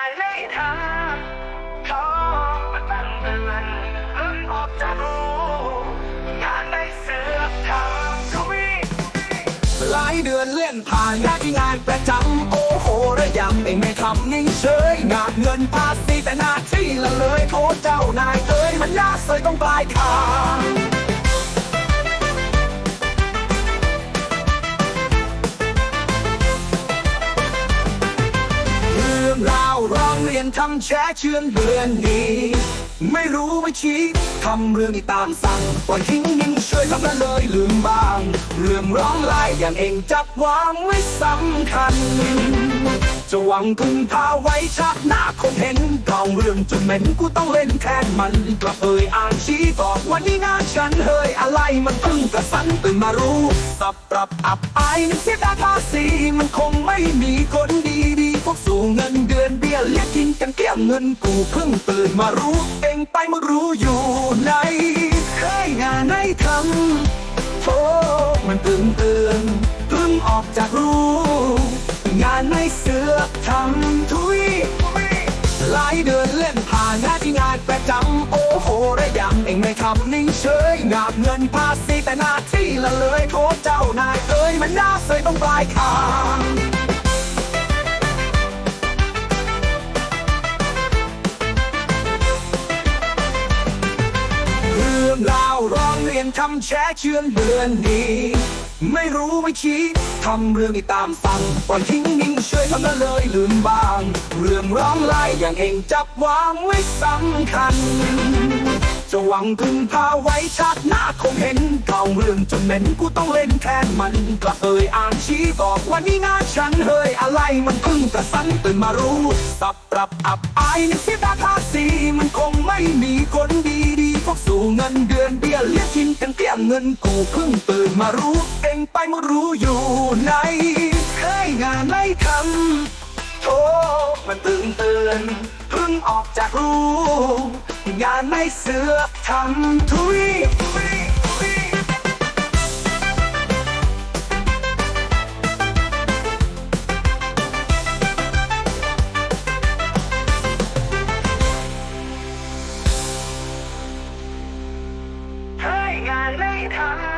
านไม่ทำท้อมันบังเอิญเพิ่งออกจากรูงานไม่เสือกทำทุยหลายเดือนเลื่อนผ่านงาที่งานประจำโอ้โหระยำเองไม่ทำนิ่งเฉยงานเงินภาษีแต่หน้าที่ละเลยโทษเจ้านายเอ้ยมันยากเสยต้องปลายทาง ร้องเรียนทำแชร์เชื่อนเดือนนี้ ไม่รู้ไม่ชี้ทำเรื่องที่ตามสั่งปล่อยทิ้งนิ่งเฉยทำละเลยลืมบ้าง เรื่องร้องไห้อย่างเองจับวางไว้สำคัญ จะหวังพึ่งพาไว้ชักหน้าคนเห็นกองเรื่องจนเหม็นกูต้องเล่นแทนมันกลับเอ่ยอ่านชี้บอกวันนี้งานฉันเฮ้ยอะไรมันพิ่งกระสันตื่นมารู้สับปรับอับอายนึกเสียดายภาษีมันคงไม่มีคนดี ดีๆพวกสู่เงินเดือนเบี้ยเลี้ยงกินกันเกลี้ยงเงินกูเพิ่งตื่นมารู้เองไปมารู้อยู่ในเคยงานให้ทำโธมันตื่นเตือนเพิ่งออกจากรู้ งานไม่เสือกทำทุยหลายเดือนเล่นผ่านหน้าที่งานประจำโอ้โหระยำเองไม่ทำนิ่งเฉยงาบเงินภาษีแต่หน้าที่ละเลยโทษเจ้านายเอ้ยมันน่าเสยต้องปลายทาง นทำแชร์เชื่อนเดือนนี้ ไม่รู้ไม่ชี้ทำเรื่องที่ตามสั่งปล่อยทิ้งนิ่งเฉยทำละเลยลืมบ้าง เรื่องร้องไห้อย่างเองจับวางไว้สำคัญ จะหวังพึ่งพาไว้ชาติหน้าคงเห็นเก่าเรื่องจนเหม็นกูต้องเล่นแทนมันกลับเอ่ยอ่านชี้บอกวันนี้งานฉันเฮ้ยอะไรมันเพิ่งกระสันตื่นมารู้ สับปรับอับอายนึกเสียดายภาษีมันคงไม่มีคนดีดี ฟอกสู่เงินเดือนเบี้ยเลี้ยงทิ้งกันเตี้ยเงินกูเพิ่งตื่นมารู้เองไปมารู้อยู่ไหนเคยงานไม่ทำโทรมันตื่นเตือนเพิ่งออกจากรูงานไม่เสือกทำทุย late heart.